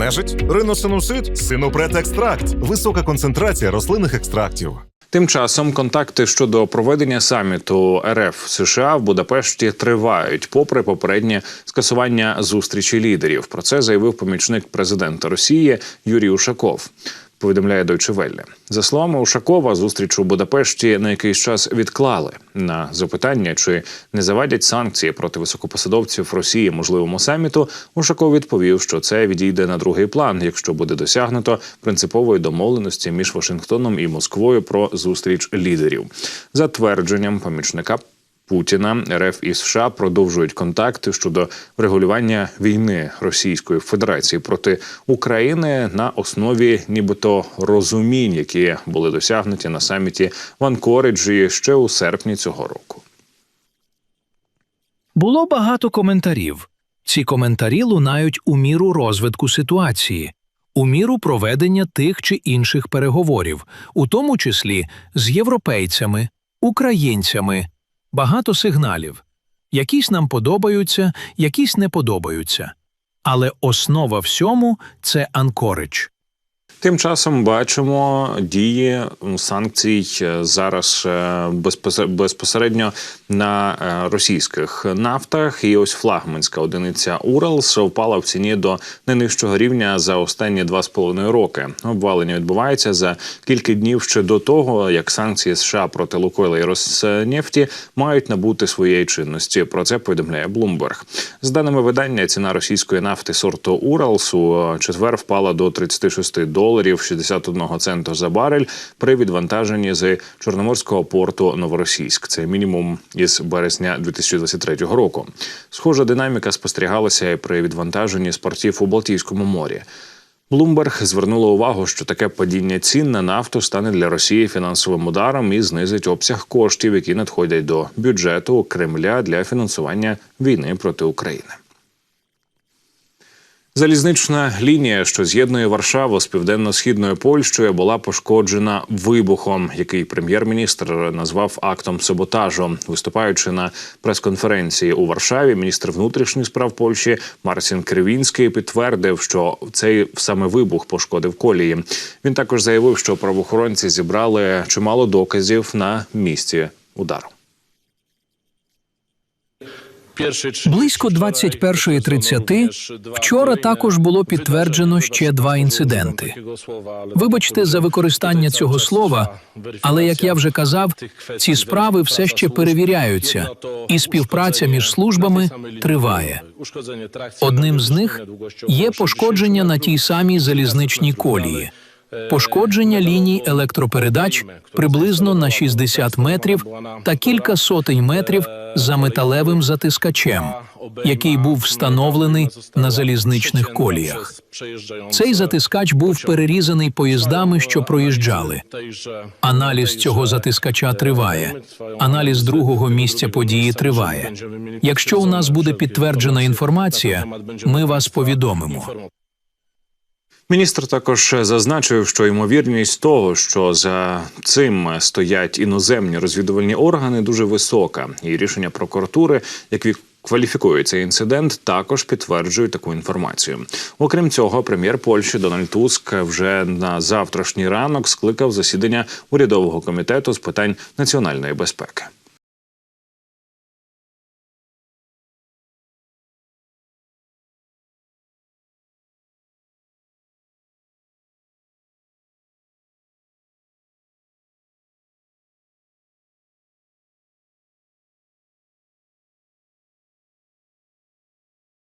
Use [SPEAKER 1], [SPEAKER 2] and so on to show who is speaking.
[SPEAKER 1] Нежить, риносинусит, синопрет-екстракт, висока концентрація рослинних екстрактів.
[SPEAKER 2] Тим часом контакти щодо проведення саміту РФ США в Будапешті тривають, попри попереднє скасування зустрічі лідерів. Про це заявив помічник президента Росії Юрій Ушаков. Повідомляє Deutsche Welle. За словами Ушакова, зустріч у Будапешті на якийсь час відклали на запитання, чи не завадять санкції проти високопосадовців Росії можливому саміту. Ушаков відповів, що це відійде на другий план, якщо буде досягнуто принципової домовленості між Вашингтоном і Москвою про зустріч лідерів. За твердженням помічника Путіна РФ і США продовжують контакти щодо врегулювання війни Російської Федерації проти України на основі нібито розумінь, які були досягнуті на саміті в Анкориджі ще у серпні цього року.
[SPEAKER 3] Було багато коментарів. Ці коментарі лунають у міру розвитку ситуації, у міру проведення тих чи інших переговорів, у тому числі з європейцями, українцями. Багато сигналів. Якісь нам подобаються, якісь не подобаються. Але основа всьому це Анкоридж.
[SPEAKER 2] Тим часом бачимо дії санкцій е, зараз е, безпосередньо на е, російських нафтах. І ось флагманська одиниця Уралс впала в ціні до найнижчого рівня за останні два з половиною роки. Обвалення відбувається за кілька днів ще до того, як санкції США проти Лукойла і Роснефті мають набути своєї чинності. Про це повідомляє Bloomberg. За даними видання, ціна російської нафти сорту Уралс у четвер впала до 36 доларів 61 центу за барель при відвантаженні з Чорноморського порту Новоросійськ. Це мінімум із березня 2023 року. Схожа динаміка спостерігалася і при відвантаженні з портів у Балтійському морі. Bloomberg звернула увагу, що таке падіння цін на нафту стане для Росії фінансовим ударом і знизить обсяг коштів, які надходять до бюджету Кремля для фінансування війни проти України. Залізнична лінія, що з'єднує Варшаву з південно-східною Польщею, була пошкоджена вибухом, який прем'єр-міністр назвав актом саботажу. Виступаючи на прес-конференції у Варшаві, міністр внутрішніх справ Польщі Марцін Кривінський підтвердив, що цей саме вибух пошкодив колії. Він також заявив, що правоохоронці зібрали чимало доказів на місці удару.
[SPEAKER 3] Близько 21.30 вчора також було підтверджено ще два інциденти. Вибачте за використання цього слова, але як я вже казав, ці справи все ще перевіряються, і співпраця між службами триває. Одним з них є пошкодження на тій самій залізничній колії. Пошкодження ліній електропередач приблизно на 60 метрів та кілька сотень метрів за металевим затискачем, який був встановлений на залізничних коліях. Цей затискач був перерізаний поїздами, що проїжджали. Аналіз цього затискача триває. Аналіз другого місця події триває. Якщо у нас буде підтверджена інформація, ми вас повідомимо.
[SPEAKER 2] Міністр також зазначив, що ймовірність того, що за цим стоять іноземні розвідувальні органи, дуже висока, і рішення прокуратури, як кваліфікує цей інцидент, також підтверджують таку інформацію. Окрім цього, прем'єр Польщі Дональд Туск вже на завтрашній ранок скликав засідання урядового комітету з питань національної безпеки.